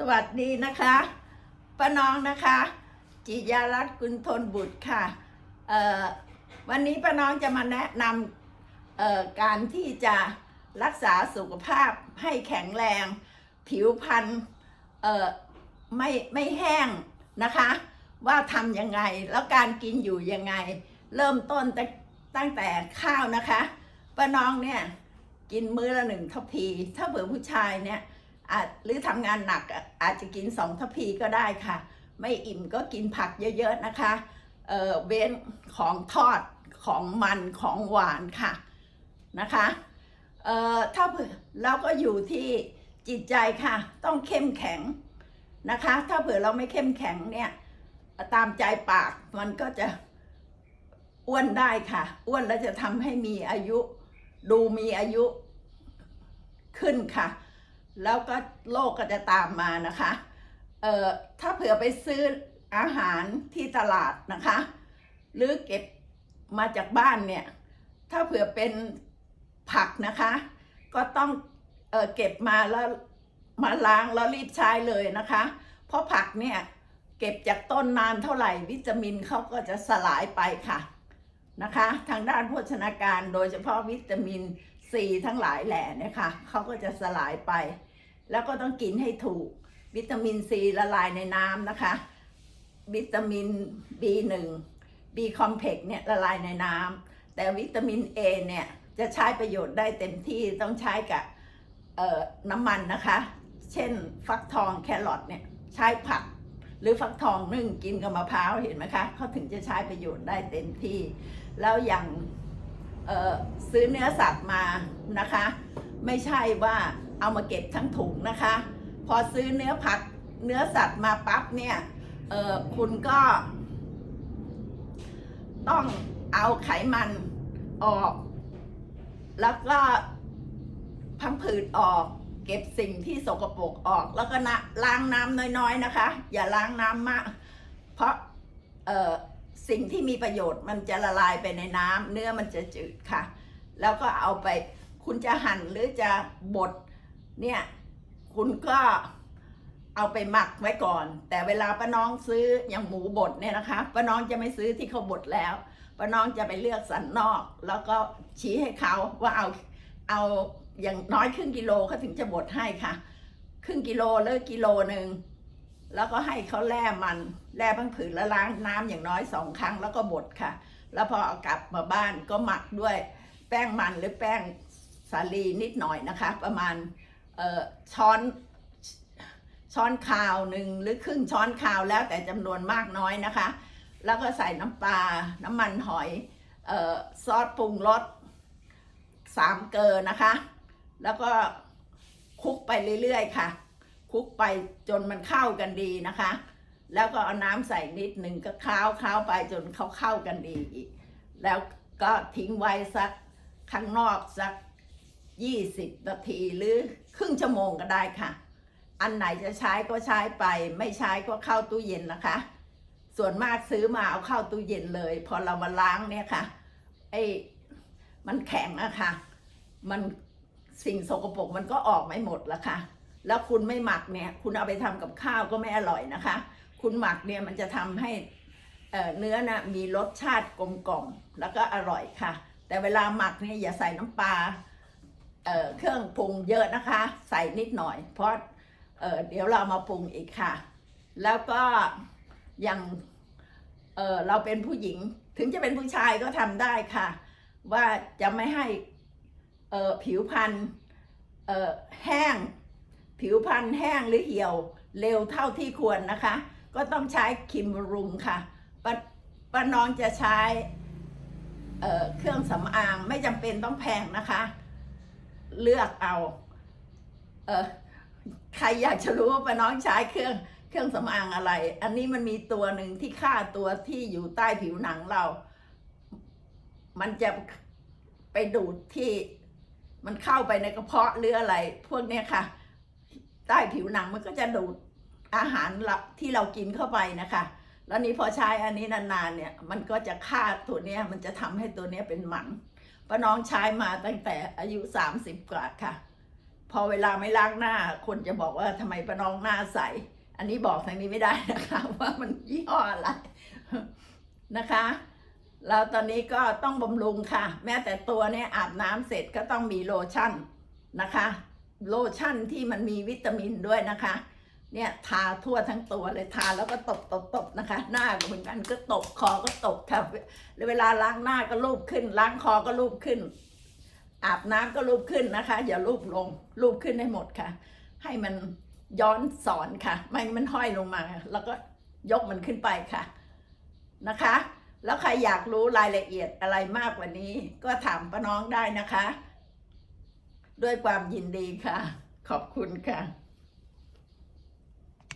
สวัสดีนะคะป้าน้องนะคะ จิยารัตน์กุลทนบุตรค่ะวันนี้ป้าน้องจะมาแนะนำการที่จะรักษาสุขภาพให้แข็งแรง ผิวพรรณไม่ไม่แห้งนะคะ ว่าทำยังไงแล้วการกินอยู่ยังไง เริ่มต้นตั้งแต่ข้าวนะคะป้าน้องเนี่ยกินมื้อละหนึ่งทัพพี ถ้าเผื่อผู้ชายเนี่ย หรือทำงานหนักอาจจะกินสองทัพพีก็ได้ค่ะ ไม่อิ่มก็กินผักเยอะๆนะคะเออเว้นของทอดของมันของหวานค่ะนะคะเออถ้าเผื่อเราก็อยู่ที่จิตใจค่ะ ต้องเข้มแข็งนะคะ ถ้าเผื่อเราไม่เข้มแข็งเนี่ยตามใจปากมันก็จะอ้วนได้ค่ะ อ้วนแล้วจะทำให้มีอายุ ดูมีอายุขึ้นค่ะ แล้วก็โรคก็จะตามมานะคะ เอ่อ ถ้าเผื่อไปซื้ออาหารที่ตลาดนะคะ หรือเก็บมาจากบ้านเนี่ย ถ้าเผื่อเป็นผักนะคะ ก็ต้องเอ่อเก็บมาแล้วมาล้างแล้วรีบใช้เลยนะคะ เพราะผักเนี่ยเก็บจากต้นนานเท่าไหร่วิตามินเขาก็จะสลายไปค่ะนะคะ ทางด้านโภชนาการโดยเฉพาะวิตามินซีทั้งหลายแหล่เนี่ยค่ะเขาก็จะสลายไป แล้วก็ต้องกินให้ถูก วิตามินซีละลายในน้ำนะคะ วิตามิน B1 B complex เนี่ยละลายในน้ำแต่วิตามิน A เนี่ยจะใช้ประโยชน์ได้เต็มที่ต้องใช้กับน้ำมันนะคะ เช่นฟักทองแครอทเนี่ยใช้ผักหรือฟักทองนึ่งกินกับมะพร้าวเห็นไหมคะเขาถึงจะใช้ประโยชน์ได้เต็มที่ แล้วอย่างซื้อเนื้อสัตว์มานะคะ ไม่ใช่ว่า เอามาเก็บทั้งถุงนะคะ พอซื้อเนื้อผักเนื้อสัตว์มาปั๊บเนี่ยเออคุณก็ ต้องเอาไขมันออก แล้วก็พังผืดออกเก็บสิ่งที่สกปรกออก แล้วก็นะล้างน้ำน้อยๆนะคะ อย่าล้างน้ำมาก เพราะเออสิ่งที่มีประโยชน์มันจะละลายไปในน้ำเนื้อมันจะจืดค่ะ แล้วก็เอาไปคุณจะหั่นหรือจะบด เนี่ยคุณก็เอาไปหมักไว้ก่อน แต่เวลาป้าน้องซื้ออย่างหมูบดเนี่ยนะคะป้าน้องจะไม่ซื้อที่เขาบดแล้วป้าน้องจะไปเลือกสันนอก แล้วก็ชี้ให้เขาว่าเอาเอาอย่างน้อยครึ่งกิโลเขาถึงจะบดให้ค่ะ ครึ่งกิโลหรือกิโลหนึ่งแล้วก็ให้เขาแล่มันแล่พังผืนแล้วล้างน้ำอย่างน้อยสองครั้งแล้วก็บดค่ะ แล้วพอเอากลับมาบ้านก็หมักด้วยแป้งมันหรือแป้งสาลีนิดหน่อยนะคะ ประมาณ ช้อนช้อนคาวหนึ่งหรือครึ่งช้อนคาวแล้วแต่จำนวนมากน้อยนะคะ แล้วก็ใส่น้ำปลา น้ำมันหอยออซอสปรุงรสสามเกลอนะคะ แล้วก็คลุกไปเรื่อยๆ ค่ะคลุกไปจนมันเข้ากันดีนะคะ แล้วก็เอาน้ำใส่นิดหนึ่งก็ค้าวค้าวไปจนเขาเข้ากันดี แล้วก็ทิ้งไว้สักข้างนอกสัก 20 นาทีหรือครึ่งชั่วโมงก็ได้ค่ะ อันไหนจะใช้ก็ใช้ไป ไม่ใช้ก็เข้าตู้เย็นนะคะ ส่วนมากซื้อมาเอาเข้าตู้เย็นเลย พอเรามาล้างเนี่ยค่ะไอ้มันแข็งอะค่ะ มันสิ่งสกปรกมันก็ออกไม่หมดละค่ะ แล้วคุณไม่หมักเนี่ย คุณเอาไปทำกับข้าวก็ไม่อร่อยนะคะ คุณหมักเนี่ยมันจะทำให้เอ่อเนื้อนะมีรสชาติกลมกล่อมแล้วก็อร่อยค่ะ แต่เวลาหมักเนี่ยอย่าใส่น้ำปลา เเครื่องปรุงเยอะนะคะ ใส่นิดหน่อย เพราะเเดี๋ยวเรามาปรุงอีกค่ะ แล้วก็อย่างเเราเป็นผู้หญิงถึงจะเป็นผู้ชายก็ทำได้ค่ะ ว่าจะไม่ให้ผิวพรรณแห้ง ผิวพรรณแห้งหรือเหี่ยวเร็วเท่าที่ควรนะคะ ก็ต้องใช้ครีมรุงค่ะป้าป้าน้องจะใช้เเครื่องสำอางไม่จำเป็นต้องแพงนะคะ เลือกเอาเออใครอยากจะรู้ว่าป้าน้องใช้เครื่องเครื่องสำอางอะไร อันนี้มันมีตัวหนึ่งที่ฆ่าตัวที่อยู่ใต้ผิวหนังเรา มันจะไปดูดที่มันเข้าไปในกระเพาะหรืออะไร พวกเนี้ยค่ะ ใต้ผิวหนังมันก็จะดูดอาหารที่เรากินเข้าไปนะคะ แล้วนี้พอใช้อันนี้นานๆเนี่ย มันก็จะฆ่าตัวเนี้ย มันจะทำให้ตัวเนี้ยเป็นหมัน ป้าน้องใช้มาตั้งแต่อายุ 30 กว่าค่ะ พอเวลาไม่ล้างหน้า คนจะบอกว่าทำไมป้าน้องหน้าใส อันนี้บอกทางนี้ไม่ได้นะคะ ว่ามันยี่ห้ออะไรนะคะแล้วตอนนี้ก็ต้องบำรุงค่ะ แม้แต่ตัวเนี่ยอาบน้ำเสร็จก็ต้องมีโลชั่นนะคะ โลชั่นที่มันมีวิตามินด้วยนะคะ เนี่ยทาทั่วทั้งตัวเลยทาแล้วก็ตบตบตบนะคะ หน้าก็เหมือนกันก็ตบคอก็ตบค่ะเวลาล้างหน้าก็ลูบขึ้น ล้างคอก็ลูบขึ้น อาบน้ำก็ลูบขึ้นนะคะ อย่าลูบลงลูบขึ้นให้หมดค่ะ ให้มันย้อนสอนค่ะ ไม่มันห้อยลงมา แล้วก็ยกมันขึ้นไปค่ะนะคะ แล้วใครอยากรู้รายละเอียดอะไรมากกว่านี้ ก็ถามป้าน้องได้นะคะ ด้วยความยินดีค่ะ ขอบคุณค่ะ